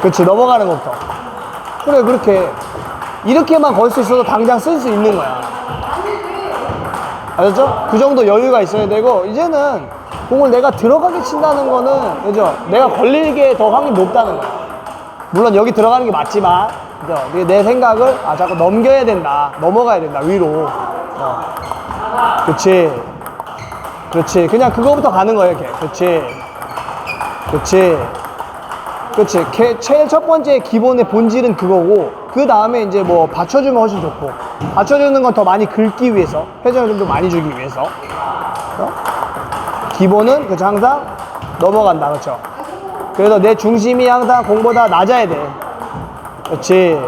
그렇지 넘어가는 것부터. 그래 그렇게. 이렇게만 걸 수 있어도 당장 쓸 수 있는 거야. 알았죠? 그 정도 여유가 있어야 되고 이제는 공을 내가 들어가게 친다는 거는 그죠? 내가 걸리게 더 확률이 높다는 거야. 물론 여기 들어가는 게 맞지만 그죠? 내 생각을 아 자꾸 넘겨야 된다. 넘어가야 된다 위로. 어. 그렇지. 그렇지. 그냥 그거부터 가는 거야 이렇게. 그렇지. 그렇지 그렇지. 개- 제일 첫 번째 기본의 본질은 그거고 그 다음에 이제 뭐 받쳐주면 훨씬 좋고 받쳐주는 건 더 많이 긁기 위해서 회전을 좀 더 많이 주기 위해서. 어? 기본은 그렇죠. 항상 넘어간다. 그렇죠. 그래서 내 중심이 항상 공보다 낮아야 돼. 그렇지.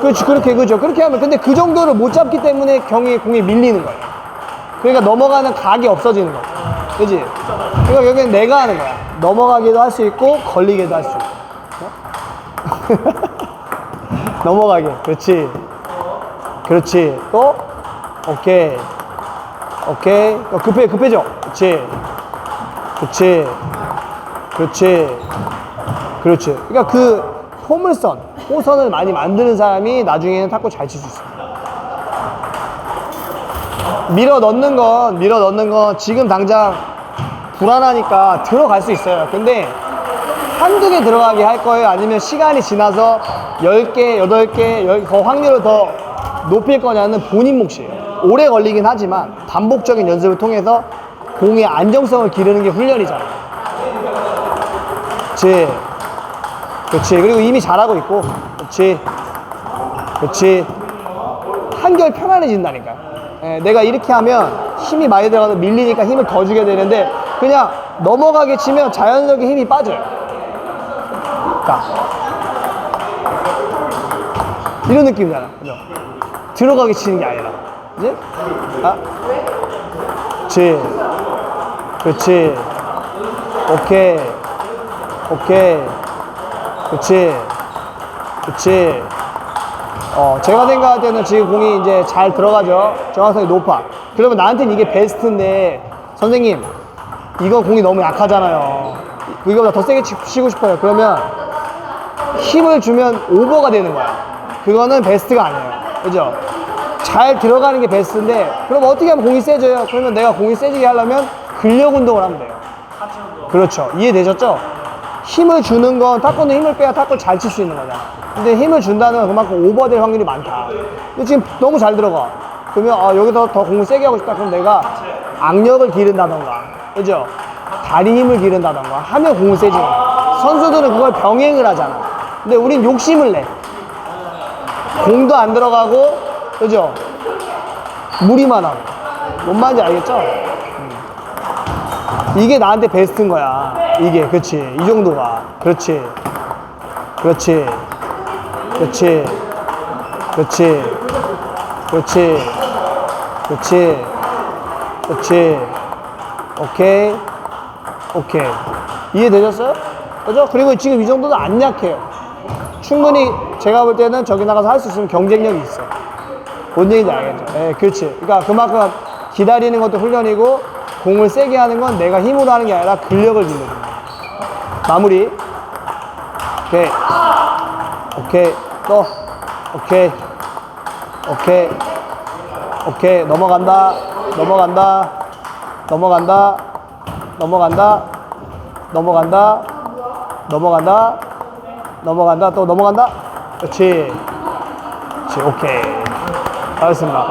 그렇지. 그렇게 그죠. 그렇게 하면 근데 그 정도를 못 잡기 때문에 경이 공이 밀리는 거예요. 그러니까 넘어가는 각이 없어지는 거야 그지 그러니까 여기는 내가 하는 거야. 넘어가기도 할 수 있고 걸리기도 할 수 있고. 어? 넘어가게. 그렇지. 그렇지. 또? 오케이. 오케이. 어, 급해 급해져. 그렇지. 그렇지. 그렇지. 그렇지. 그러니까 그 포물선 호선을 많이 만드는 사람이 나중에는 탁구 잘 칠 수 있어. 밀어 넣는 건 밀어 넣는 건 지금 당장 불안하니까 들어갈 수 있어요. 근데 한두 개 들어가게 할 거예요? 아니면 시간이 지나서 10개, 8개 열- 더 확률을 더 높일 거냐는 본인 몫이에요. 오래 걸리긴 하지만 반복적인 연습을 통해서 공의 안정성을 기르는 게 훈련이잖아요. 그렇지 그렇지 그리고 이미 잘하고 있고. 그렇지 그렇지 한결 편안해진다니까요 예, 내가 이렇게 하면 힘이 많이 들어가서 밀리니까 힘을 더 주게 되는데 그냥 넘어가게 치면 자연스럽게 힘이 빠져요. 자. 이런 느낌이잖아. 그죠? 들어가게 치는 게 아니라. 그지? 아. 그렇지 그렇지 오케이. 오케이. 그렇지 그렇지 어, 제가 생각할 때는 지금 공이 이제 잘 들어가죠. 정확성이 높아. 그러면 나한테는 이게 베스트인데, 선생님, 이거 공이 너무 약하잖아요. 이거보다 더 세게 치- 치고 싶어요. 그러면 힘을 주면 오버가 되는 거야. 그거는 베스트가 아니에요. 그죠? 잘 들어가는 게 베스트인데, 그럼 어떻게 하면 공이 세져요? 그러면 내가 공이 세지게 하려면 근력 운동을 하면 돼요. 그렇죠. 이해되셨죠? 힘을 주는 건 탁구는 힘을 빼야 탁구를 잘 칠 수 있는 거잖아. 근데 힘을 준다는 건 그만큼 오버될 확률이 많다. 근데 지금 너무 잘 들어가. 그러면 아, 여기서 더 공을 세게 하고 싶다. 그럼 내가 악력을 기른다던가. 그죠? 다리 힘을 기른다던가 하면 공을 세지는 거야. 선수들은 그걸 병행을 하잖아. 근데 우린 욕심을 내. 공도 안 들어가고, 그죠? 무리만 하고. 뭔 말인지 알겠죠? 이게 나한테 베스트인 거야. 이게, 그렇지. 이 정도가. 그렇지. 그렇지. 그렇지. 그렇지. 그렇지. 그렇지. 그렇지. 오케이. 오케이. 이해되셨어요? 그죠? 그리고 지금 이 정도는 안 약해요. 충분히 제가 볼 때는 저기 나가서 할 수 있으면 경쟁력이 있어. 뭔 얘기인지 알겠죠? 예, 그렇지. 그러니까 그만큼 기다리는 것도 훈련이고 공을 세게 하는 건 내가 힘으로 하는 게 아니라 근력을 기르는 거야. 마무리. 오케이. 오케이. 또. 오케이. 오케이. 오케이. 넘어간다. 넘어간다. 넘어간다. 넘어간다. 넘어간다. 넘어간다. 넘어간다. 또 넘어간다. 그렇지. 그렇지. 오케이. 알겠습니다.